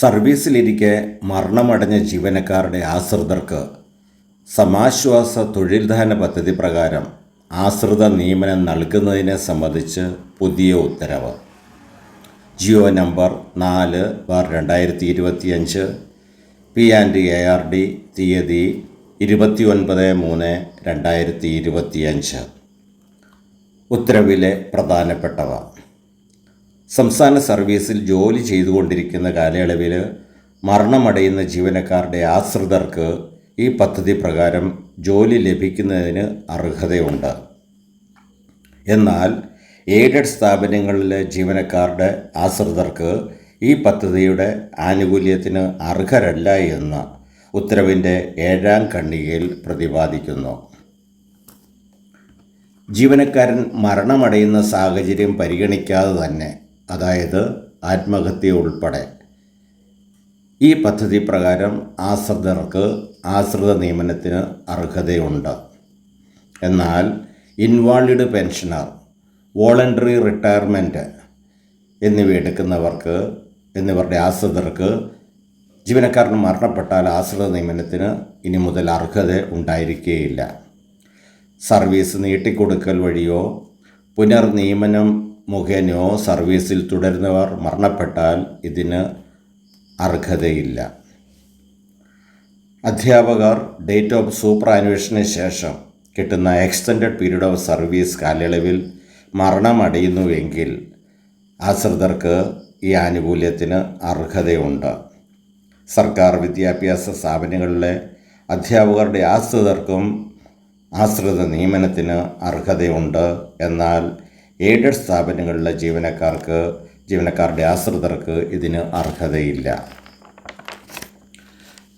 സർവീസിലിരിക്കെ മരണമടഞ്ഞ ജീവനക്കാരുടെ ആശ്രിതർക്ക് സമാശ്വാസ തൊഴിൽദാന പദ്ധതി പ്രകാരം ആശ്രിത നിയമനം നൽകുന്നതിനെ സംബന്ധിച്ച് പുതിയ ഉത്തരവ്. ജിയോ നമ്പർ നാല് ബാർ രണ്ടായിരത്തി ഇരുപത്തിയഞ്ച് P and A R D തീയതി ഇരുപത്തി ഒൻപത് മൂന്ന് രണ്ടായിരത്തി ഇരുപത്തിയഞ്ച് ഉത്തരവിലെ പ്രധാനപ്പെട്ടവ. സംസ്ഥാന സർവീസിൽ ജോലി ചെയ്തുകൊണ്ടിരിക്കുന്ന കാലയളവിൽ മരണമടയുന്ന ജീവനക്കാരുടെ ആശ്രിതർക്ക് ഈ പദ്ധതി പ്രകാരം ജോലി ലഭിക്കുന്നതിന് അർഹതയുണ്ട്. എന്നാൽ എയ്ഡഡ് സ്ഥാപനങ്ങളിലെ ജീവനക്കാരുടെ ആശ്രിതർക്ക് ഈ പദ്ധതിയുടെ ആനുകൂല്യത്തിന് അർഹരല്ല എന്ന് ഉത്തരവിന്റെ ഏഴാം ഖണ്ഡികയിൽ പ്രതിപാദിക്കുന്നു. ജീവനക്കാരൻ മരണമടയുന്ന സാഹചര്യം പരിഗണിക്കാതെ തന്നെ അതായത് ആത്മഹത്യ ഉൾപ്പെടെ. ഈ പദ്ധതി പ്രകാരം ആശ്രിതർക്ക് ആശ്രിത നിയമനത്തിന് അർഹതയുണ്ട്. എന്നാൽ ഇൻവാളിഡ് പെൻഷനർ വോളണ്ടറി റിട്ടയർമെന്റ് എന്നിവ എടുക്കുന്നവർക്ക് എന്നിവരുടെ ആശ്രിതർക്ക് ജീവനക്കാരൻ മരണപ്പെട്ടാൽ ആശ്രിത നിയമനത്തിന് ഇനി മുതൽ അർഹത ഉണ്ടായിരിക്കുകയില്ല സർവീസ് നീട്ടിക്കൊടുക്കൽ വഴിയോ പുനർനിയമനം മുഖേനയോ സർവീസിൽ തുടരുന്നവർ മരണപ്പെട്ടാൽ ഇതിന് അർഹതയില്ല. അധ്യാപകർ ഡേറ്റ് ഓഫ് സൂപ്പർ ആനുവേഷന് ശേഷം കിട്ടുന്ന എക്സ്റ്റൻഡ് പീരീഡ് ഓഫ് സർവീസ് കാലയളവിൽ മരണമടയുന്നുവെങ്കിൽ ആശ്രിതർക്ക് ഈ ആനുകൂല്യത്തിന് അർഹതയുണ്ട്. സർക്കാർ വിദ്യാഭ്യാസ സ്ഥാപനങ്ങളിലെ അധ്യാപകരുടെ ആശ്രിതർക്കും ആശ്രിത നിയമനത്തിന് അർഹതയുണ്ട്. എന്നാൽ എയ്ഡഡ് സ്ഥാപനങ്ങളിലെ ജീവനക്കാർക്ക് ജീവനക്കാരുടെ ആശ്രിതർക്ക് ഇതിന് അർഹതയില്ല.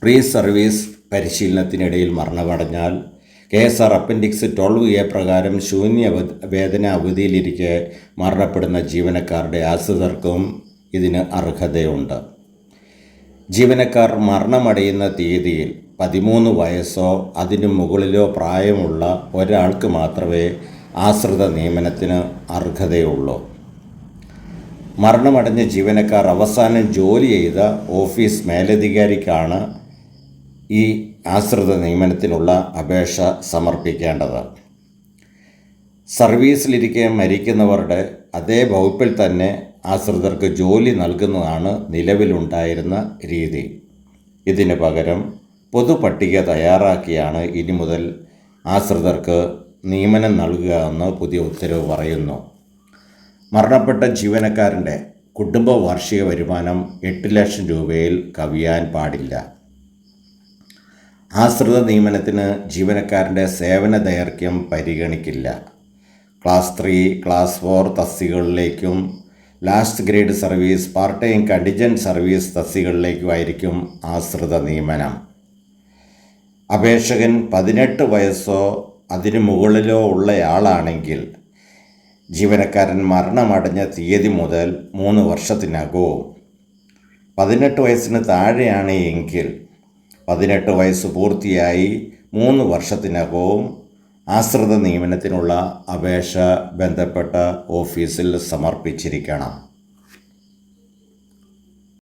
പ്രീ സർവീസ് പരിശീലനത്തിനിടയിൽ മരണമടഞ്ഞാൽ K S R appendix twelve A പ്രകാരം ശൂന്യ വേതന അവധിയിലിരിക്കെ മരണപ്പെടുന്ന ജീവനക്കാരുടെ ആശ്രിതർക്കും ഇതിന് അർഹതയുണ്ട്. ജീവനക്കാർ മരണമടയുന്ന തീയതിയിൽ പതിമൂന്ന് വയസ്സോ അതിനു മുകളിലോ പ്രായമുള്ള ഒരാൾക്ക് മാത്രമേ ആശ്രിത നിയമനത്തിന് അർഹതയുള്ളൂ. മരണമടഞ്ഞ ജീവനക്കാർ അവസാനം ജോലി ചെയ്ത ഓഫീസ് മേലധികാരിക്കാണ് ഈ ആശ്രിത നിയമനത്തിനുള്ള അപേക്ഷ സമർപ്പിക്കേണ്ടത്. സർവീസിലിരിക്കെ മരിക്കുന്നവരുടെ അതേ വകുപ്പിൽ തന്നെ ആശ്രിതർക്ക് ജോലി നൽകുന്നതാണ് നിലവിലുണ്ടായിരുന്ന രീതി. ഇതിന് പകരം പൊതുപട്ടിക തയ്യാറാക്കിയാണ് ഇനി മുതൽ ആശ്രിതർക്ക് നിയമനം നൽകുക എന്ന് പുതിയ ഉത്തരവ് പറയുന്നു. മരണപ്പെട്ട ജീവനക്കാരന്റെ കുടുംബ വാർഷിക വരുമാനം എട്ട് ലക്ഷം രൂപയിൽ കവിയാൻ പാടില്ല. ആശ്രിത നിയമനത്തിന് ജീവനക്കാരന്റെ സേവന ദൈർഘ്യം പരിഗണിക്കില്ല. Class three class four തസ്തികകളിലേക്കും last grade service part time contingent service തസ്തികകളിലേക്കുമായിരിക്കും ആശ്രിത നിയമനം. അപേക്ഷകൻ പതിനെട്ട് വയസ്സോ അതിനു മുകളിലോ ഉള്ളയാളാണെങ്കിൽ ജീവനക്കാരൻ മരണമടഞ്ഞ തീയതി മുതൽ മൂന്ന് വർഷത്തിനകവും. പതിനെട്ട് വയസ്സിന് താഴെയാണ് എങ്കിൽ പതിനെട്ട് വയസ്സ് പൂർത്തിയായി മൂന്ന് വർഷത്തിനകവും ആശ്രിത നിയമനത്തിനുള്ള അപേക്ഷ ബന്ധപ്പെട്ട ഓഫീസിൽ സമർപ്പിച്ചിരിക്കണം.